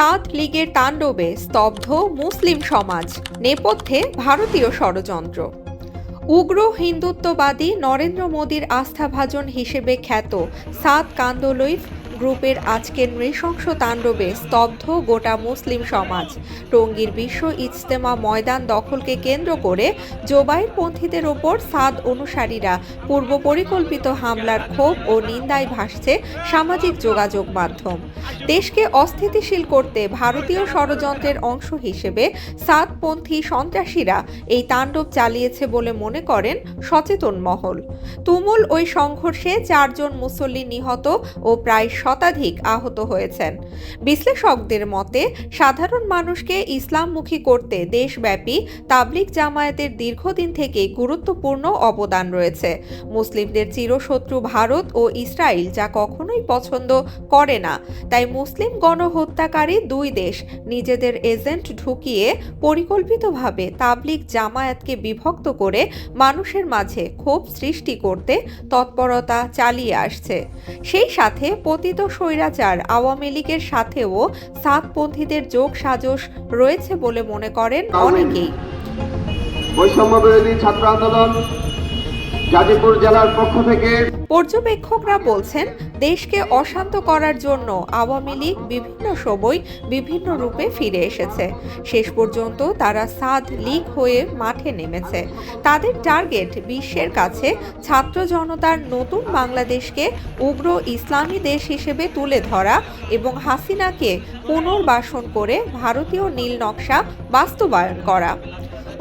সাত লীগের তাণ্ডবে স্তব্ধ মুসলিম সমাজ, নেপথ্যে ভারতীয় ষড়যন্ত্র। উগ্র হিন্দুত্ববাদী নরেন্দ্র মোদীর আস্থাভাজন হিসেবে খ্যাত সাত কান্দোলইফ গ্রুপের আজকের নৃশংস তাণ্ডবে স্তব্ধ গোটা মুসলিম সমাজ। টঙ্গীর বিশ্ব ইজতেমা ময়দান দখলকে কেন্দ্র করে জোবাইরপন্থীদের ওপর সাদ অনুসারীরা পূর্ব পরিকল্পিত হামলার ক্ষোভ ও নিন্দায় ভাসছে সামাজিক যোগাযোগ মাধ্যম। দেশকে অস্থিতিশীল করতে ভারতীয় ষড়যন্ত্রের অংশ হিসেবে সাতপন্থী সন্ত্রাসীরা এই তাণ্ডব চালিয়েছে বলে মনে করেন সচেতন মহল। তুমুল ওই সংঘর্ষে চারজন মুসল্লি নিহত ও প্রায় শতাধিক আহত হয়েছেন। বিশ্লেষকদের মতে, সাধারণ মানুষকে ইসলামমুখী করতে দেশব্যাপী তাবলিক জামায়াতের দীর্ঘদিন থেকে গুরুত্বপূর্ণ অবদান রয়েছে। মুসলিমদের চিরশত্রু ভারত ও ইসরায়েল যা কখনোই পছন্দ করে না। তাই মুসলিম গণহত্যাকারী দুই দেশ নিজেদের এজেন্ট ঢুকিয়ে পরিকল্পিতভাবে তাবলিক জামায়াতকে বিভক্ত করে মানুষের মাঝে ক্ষোভ সৃষ্টি করতে তৎপরতা চালিয়ে আসছে। সেই সাথে পতিত স্বৈরাচার আওয়ামী লীগের সাথেও সাতপন্থীদের যোগ সাজস রয়েছে বলে মনে করেন অনেকেই। বৈষম্য বিরোধী ছাত্র আন্দোলন, গাজীপুর জেলার পক্ষ থেকে পর্যবেক্ষকরা বলছেন, দেশকে অশান্ত করার জন্য আওয়ামী লীগ বিভিন্ন সময় বিভিন্ন রূপে ফিরে এসেছে। শেষ পর্যন্ত তারা সাদ লীগ হয়ে মাঠে নেমেছে। তাদের টার্গেট বিশ্বের কাছে ছাত্র জনতার নতুন বাংলাদেশকে উগ্র ইসলামী দেশ হিসেবে তুলে ধরা এবং হাসিনাকে পুনর্বাসন করে ভারতীয় নীল নকশা বাস্তবায়ন করা।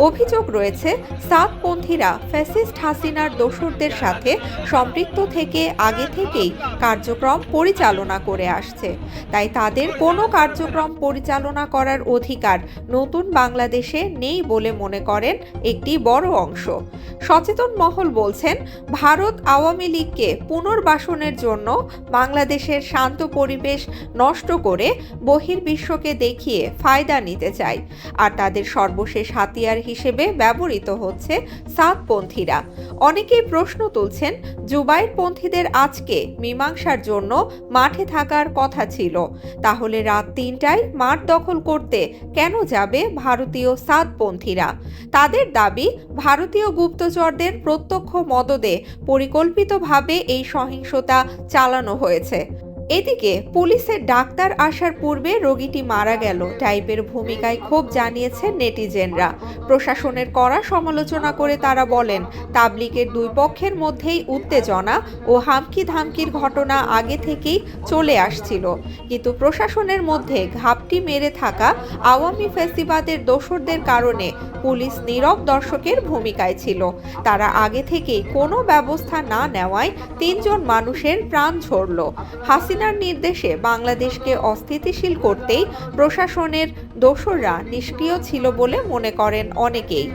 অভিযোগ রয়েছে, সাতপন্থীরা ফ্যাসিস্ট হাসিনার দোসরদের সাথে সম্পৃক্ত থেকে আগে থেকেই কার্যক্রম পরিচালনা করে আসছে। তাই তাদের কোনো কার্যক্রম পরিচালনা করার অধিকার নতুন বাংলাদেশে নেই বলে মনে করেন একটি বড় অংশ। সচেতন মহল বলছেন, ভারত আওয়ামী লীগকে পুনর্বাসনের জন্য বাংলাদেশের শান্ত পরিবেশ নষ্ট করে বহির্বিশ্বকে দেখিয়ে ফায়দা নিতে চায়। আর তাদের সর্বশেষ হাতিয়ার হিসেবে ব্যবহৃত হচ্ছে সাতপন্থীরা। অনেকেই প্রশ্ন তুলছেন জুবাইরপন্থীদের আজকে মীমাংসার জন্য মাঠে থাকার কথা ছিল। তাহলে রাত তিনটায় মাঠ দখল করতে কেন যাবে ভারতীয় সাতপন্থীরা? তাদের দাবি, ভারতীয় গুপ্তচরদের প্রত্যক্ষ মদদে পরিকল্পিতভাবে এই সহিংসতা চালানো হয়েছে। এদিকে পুলিশের ডাক্তার আসার পূর্বে রোগীটি মারা গেল। টাইপের ভূমিকায় ক্ষোভ জানিয়েছেন নেটিজেনরা। প্রশাসনের কড়া সমালোচনা করে তারা বলেন তাবলিকের দুই পক্ষের মধ্যেই উত্তেজনা ও হামকি ধামকির ঘটনা আগে থেকেই চলে আসছিল। কিন্তু প্রশাসনের মধ্যে ঘাপটি মেরে থাকা আওয়ামী ফেস্টিভাদের দোসরদের কারণে পুলিশ নীরব দর্শকের ভূমিকায় ছিল। তারা আগে থেকেই কোনো ব্যবস্থা না নেওয়ায় তিনজন মানুষের প্রাণ ঝরল। হাসিনার নির্দেশে বাংলাদেশকে অস্থিতিশীল করতেই প্রশাসনের দোসররা নিষ্ক্রিয় ছিল বলে মনে করেন অনেকেই।